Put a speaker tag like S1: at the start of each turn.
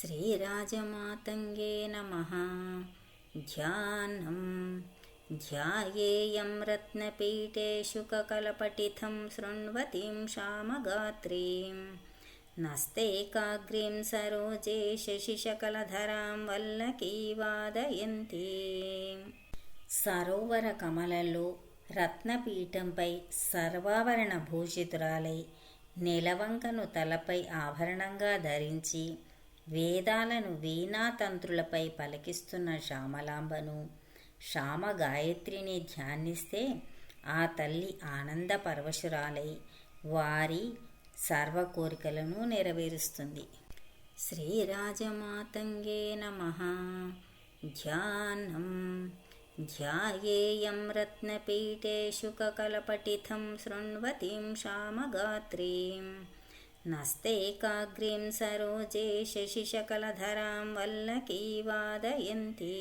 S1: श्रीराजमातङ्गे नमः ध्यानं ध्यायेयं रत्नपीठे शुककलपठितं शृण्वतीं श्यामगात्रीं नस्तेकाग्रीं सरोजे शशिशकलधरां वल्लकी వాదయంతి సరోవర కమలలో రత్నపీఠంపై సర్వాభరణ భూషితురాలై నెలవంకను తలపై ఆభరణంగా ధరించి వేదాలను వీణాతంత్రులపై పలికిస్తున్న శ్యామలాంబను శ్యామ గాయత్రిని ధ్యానిస్తే ఆ తల్లి ఆనంద పరవశురాలై వారి సర్వ కోరికలను నెరవేరుస్తుంది. శ్రీరాజమాతంగే నమ. ధ్యానం. ధ్యాయేయం రత్నపీఠే శుకకలపటిథం శృణ్వతీం శ్యామగాత్రీం. नस्तेकाग्रीं सरोजे शशिशकलधरां वल्लकी वादयन्ती